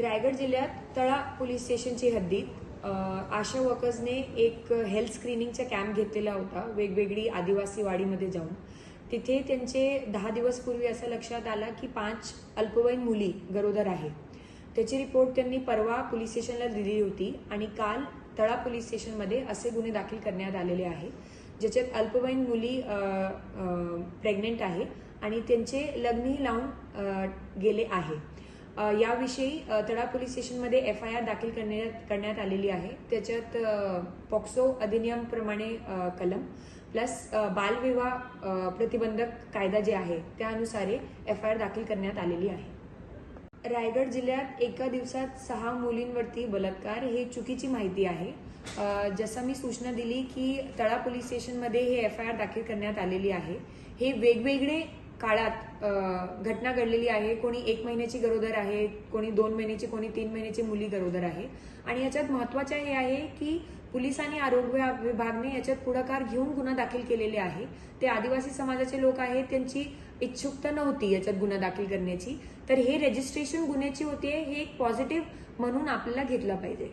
रायगड जिल्ह्यात तळा पोलीस स्टेशनची हद्दीत आशा वर्कर्सने एक हेल्थ स्क्रीनिंगचा कॅम्प घेतलेला होता वेगवेगळी आदिवासी वाडीमध्ये जाऊन. तिथे त्यांचे दहा दिवसपूर्वी असं लक्षात आलं की पाच अल्पवयीन मुली गरोदर आहेत त्याची रिपोर्ट त्यांनी परवा पोलीस स्टेशनला दिली होती आणि काल तळा पोलीस स्टेशनमध्ये असे गुन्हे दाखल करण्यात आलेले आहे ज्याच्यात अल्पवयीन मुली प्रेग्नेंट आहे आणि त्यांचे लग्नही लावून गेले आहे. याविषयी तडा तळा पोलीस स्टेशनमध्ये एफ आय आर दाखल करण्यात करण्यात आलेली आहे. त्याच्यात पॉक्सो अधिनियमप्रमाणे कलम प्लस बालविवाह प्रतिबंधक कायदा जे आहे त्यानुसारे एफ आय आर दाखल करण्यात आलेली आहे. रायगड जिल्ह्यात एका दिवसात सहा मुलींवरती बलात्कार हे चुकीची माहिती आहे. जसं मी सूचना दिली की तळा पोलीस स्टेशनमध्ये हे एफ आय आर दाखल करण्यात आलेली आहे. हे वेगवेगळे काळात घटना घडलेली आहे. कोणी एक महिन्याची गरोदर आहे कोणी दोन महिन्याची कोणी तीन महिन्याची मुली गरोदर आहे. आणि याच्यात महत्वाचं हे आहे की पोलीस आणि आरोग्य विभागने याच्यात पुढाकार घेऊन गुन्हा दाखल केलेले आहे. ते आदिवासी समाजाचे लोक आहेत त्यांची इच्छुकता नव्हती याच्यात गुन्हा दाखल करण्याची. तर हे रजिस्ट्रेशन गुन्ह्याची होते हे एक पॉझिटिव्ह म्हणून आपल्याला घेतलं पाहिजे.